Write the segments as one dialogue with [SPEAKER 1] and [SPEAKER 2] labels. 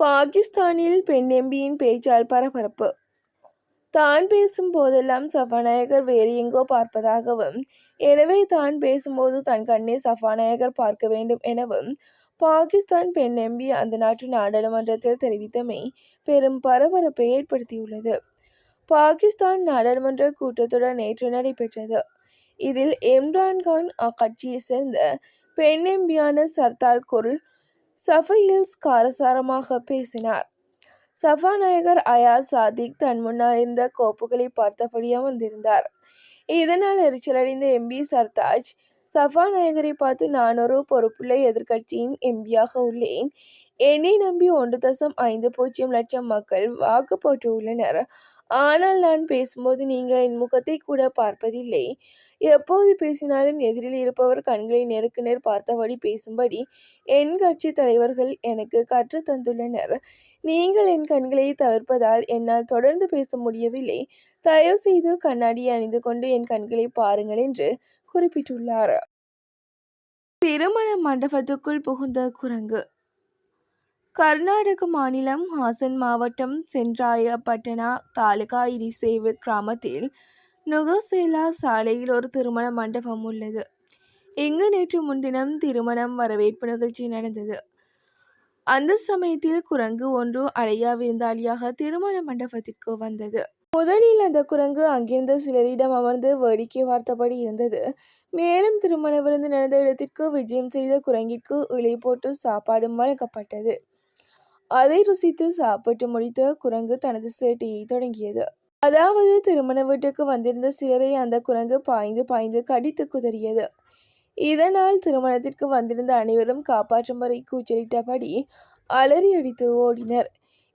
[SPEAKER 1] பாகிஸ்தானில் பெண் எம்பியின் பேச்சால் பரபரப்பு. தான் பேசும் போதெல்லாம் சபாநாயகர் வேறு எங்கோ பார்ப்பதாகவும் எனவே தான் பேசும்போது தன் கண்ணை சபாநாயகர் பார்க்க வேண்டும் எனவும் பாகிஸ்தான் பெண் எம்பி அந்த நாட்டு நாடாளுமன்றத்தில் தெரிவித்தமை பெரும் பரபரப்பை ஏற்படுத்தியுள்ளது. பாகிஸ்தான் நாடாளுமன்ற கூட்டத்தொடர் நேற்று நடைபெற்றது. இதில் இம்ரான்கான் அக்கட்சியை சேர்ந்த பெண் எம்பியான சர்தால் குருள் சபையில் காரசாரமாக பேசினார். சபாநாயகர் அயாஸ் சாதிக் தன் முன்னால் இருந்த கோப்புகளை பார்த்தபடி அமர்ந்திருந்தார். இதனால் எரிச்சலடைந்த எம்பி சர்தாஜ் சபாநாயகரை பார்த்து நான் ஒரு பொறுப்புள்ள எதிர்க்கட்சியின் எம்பியாக உள்ளேன். என்னை நம்பி ஒன்று தசம் ஐந்து பூஜ்ஜியம் லட்சம் மக்கள் வாக்கு போட்டுள்ளனர். ஆனால் நான் பேசும்போது நீங்கள் என் முகத்தை கூட பார்ப்பதில்லை. எப்போது பேசினாலும் எதிரில் இருப்பவர் கண்களை நேருக்கு நேர் பார்த்தபடி பேசும்படி என் கட்சி தலைவர்கள் எனக்கு கற்று தந்துள்ளனர். நீங்கள் என் கண்களை தவிர்ப்பதால் என்னால் தொடர்ந்து பேச முடியவில்லை. தயவு செய்து கண்ணாடியை அணிந்து கொண்டு என் கண்களை பாருங்கள் என்று குறிப்பிட்டுள்ளார். திருமண மண்டபத்துக்குள் புகுந்த குரங்கு. கர்நாடக மாநிலம் ஹாசன் மாவட்டம் சென்றாயப்பட்டனா தாலுகா இரிசேவு கிராமத்தில் நுகசேலா சாலையில் ஒரு திருமண மண்டபம் உள்ளது. இங்கு நேற்று முன்தினம் திருமணம் வரவேற்பு நிகழ்ச்சி நடந்தது. அந்த சமயத்தில் குரங்கு ஒன்று அழையா விருந்தாளியாக திருமண மண்டபத்திற்கு வந்தது. முதலில் அந்த குரங்கு அங்கிருந்த சிலரிடம் அமர்ந்து வேடிக்கை பார்த்தபடி இருந்தது. மேலும் திருமண விருந்து நடந்த இடத்திற்கு விஜயம் செய்த குரங்கிற்கு இலை போட்டு சாப்பாடும் வழங்கப்பட்டது அதை ருசித்து சாப்பிட்டு முடித்த குரங்கு தனது சேட்டையை தொடங்கியது. அதாவது திருமண வீட்டுக்கு வந்திருந்த சிலரை அந்த குரங்கு பாய்ந்து பாய்ந்து கடித்து குதறியது. இதனால் திருமணத்திற்கு வந்திருந்த அனைவரும் காப்பாற்றும் வரை கூச்சலிட்டபடி அலறி அடித்து ஓடினர்.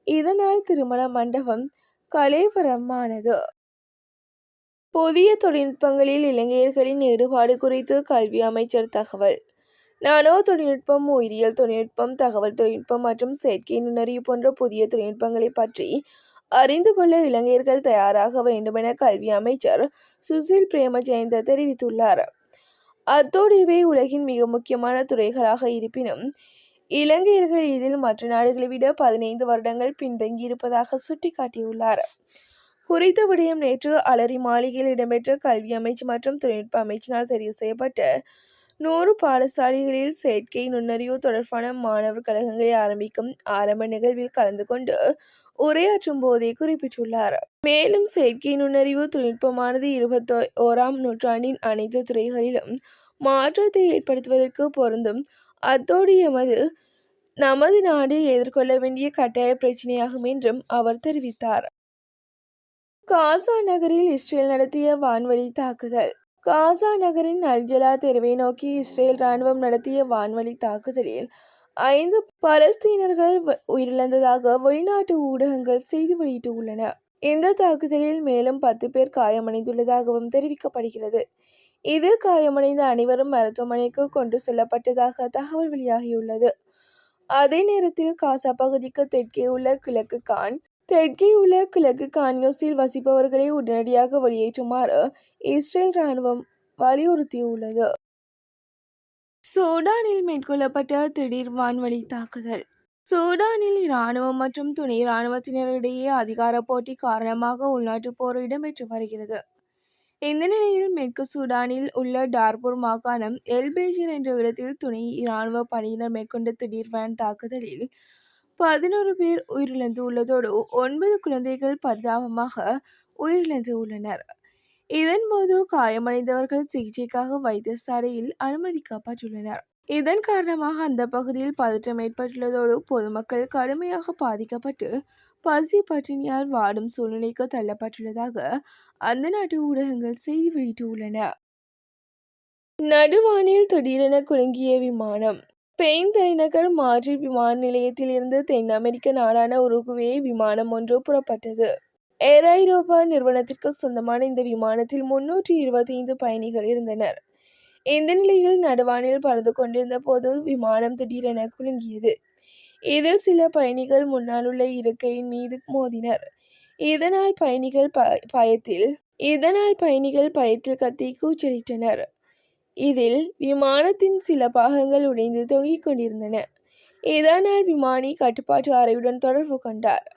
[SPEAKER 1] இதனால் திருமண மண்டபம் கலேவரமானது. புதிய தொழில்நுட்பங்களில் இளைஞர்களின் ஈடுபாடு குறித்து கல்வி அமைச்சர் தகவல். நானோ தொழில்நுட்பம் உயிரியல் தொழில்நுட்பம் தகவல் தொழில்நுட்பம் மற்றும் செயற்கை நுண்ணறிவு போன்ற புதிய தொழில்நுட்பங்களை பற்றி அறிந்து கொள்ள இளைஞர்கள் தயாராக வேண்டுமென கல்வி அமைச்சர் சுசில் பிரேமஜெயந்த தெரிவித்துள்ளார். அத்தோடு இவை உலகின் மிக முக்கியமான துறைகளாக இருப்பினும் இலங்கையர்கள் இதில் மற்ற நாடுகளை விட பதினைந்து வருடங்கள் பின்தங்கியிருப்பதாக சுட்டிக்காட்டியுள்ளார். குறித்த விடயம் நேற்று அலரி மாளிகையில் இடம்பெற்ற கல்வி அமைச்சு மற்றும் தொழில்நுட்ப அமைச்சினால் தெரிவு செய்யப்பட்ட நூறு பாடசாலைகளில் செயற்கை நுண்ணறிவு தொடர்பான மாணவர் கழகங்களை ஆரம்பிக்கும் ஆரம்ப நிகழ்வில் கலந்து கொண்டு உரையாற்றும் போதே குறிப்பிட்டுள்ளார். மேலும் செயற்கை நுண்ணறிவு தொழில்நுட்பமானது இருபத்தி ஓராம் நூற்றாண்டின் அனைத்து துறைகளிலும் மாற்றத்தை ஏற்படுத்துவதற்கு பொருந்தும் அத்தோடு எமது நமது நாடு எதிர்கொள்ள வேண்டிய கட்டாய பிரச்சனையாகும் என்றும் அவர் தெரிவித்தார். காசா நகரில் இஸ்ரேல் நடத்திய வான்வழி தாக்குதல். காசா நகரின் அல்ஜலா தெருவை நோக்கி இஸ்ரேல் ராணுவம் நடத்திய வான்வழி தாக்குதலில் ஐந்து பலஸ்தீனர்கள் உயிரிழந்ததாக வெளிநாட்டு ஊடகங்கள் செய்தி வெளியிட்டுள்ளன. இந்த தாக்குதலில் மேலும் பத்து பேர் காயமடைந்துள்ளதாகவும் தெரிவிக்கப்படுகிறது. இதில் காயமடைந்த அனைவரும் மருத்துவமனைக்கு கொண்டு செல்லப்பட்டதாக தகவல் வெளியாகியுள்ளது. அதே நேரத்தில் காசா பகுதிக்கு தெற்கே உள்ள கிழக்கு கான் தெற்கே உள்ள கிழக்கு கான்யோஸில் வசிப்பவர்களை உடனடியாக வெளியேற்றுமாறு இஸ்ரேல் ராணுவம் வலியுறுத்தியுள்ளது. சூடானில் மேற்கொள்ளப்பட்ட திடீர் வான்வழி தாக்குதல். சூடானில் இராணுவம் மற்றும் துணை இராணுவத்தினரிடையே அதிகார போட்டி காரணமாக உள்நாட்டுப் போர் இடம்பெற்று வருகிறது. இந்த நிலையில் மேற்கு சூடானில் உள்ள டார்பூர் மாகாணம் எல்பேஜின் என்ற இடத்தில் துணை இராணுவ பணியினர் மேற்கொண்ட திடீர் வேன் தாக்குதலில் பதினோரு பேர் உயிரிழந்து உள்ளதோடு ஒன்பது குழந்தைகள் பரிதாபமாக உயிரிழந்து உள்ளனர் இதன்போது காயமடைந்தவர்கள் சிகிச்சைக்காக வைத்தியசாலையில் அனுமதிக்கப்பட்டுள்ளனர் இதன் காரணமாக அந்த பகுதியில் பதற்றம் ஏற்பட்டுள்ளதோடு பொதுமக்கள் கடுமையாக பாதிக்கப்பட்டு பசி பட்டினியால் வாடும் சூழ்நிலைக்கு தள்ளப்பட்டுள்ளதாக அந்த நாட்டு ஊடகங்கள் செய்தி வெளியிட்டுள்ளன. நடுவானில் திடீரென குலுங்கிய விமானம். ஸ்பெயின் தலைநகர் மாட்ரிட் விமான நிலையத்திலிருந்து தென் அமெரிக்க நாடான உருகுவே விமானம் ஒன்று புறப்பட்டது. ஏர் ஐரோப்பா நிறுவனத்திற்கு சொந்தமான இந்த விமானத்தில் முன்னூற்றி இருபத்தி ஐந்து பயணிகள் இருந்தனர். இந்த நிலையில் நடுவானில் பறந்து கொண்டிருந்த போது விமானம் திடீரென குலுங்கியது. இதில் சில பயணிகள் முன்னால் உள்ள இருக்கையின் மீது மோதினர். இதனால் பயணிகள் ப பயத்தில் இதனால் பயணிகள் பயத்தில் கத்தி கூச்சலிட்டனர். இதில் விமானத்தின் சில பாகங்கள் உடைந்து தொங்கிக் கொண்டிருந்தன. இதனால் விமானி கட்டுப்பாட்டு அறையுடன் தொடர்பு கொண்டார்.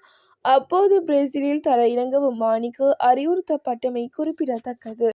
[SPEAKER 1] அப்போது பிரேசிலில் தரையிறங்கவும் மாணிக்கு அறிவுறுத்தப்பட்டமை குறிப்பிடத்தக்கது.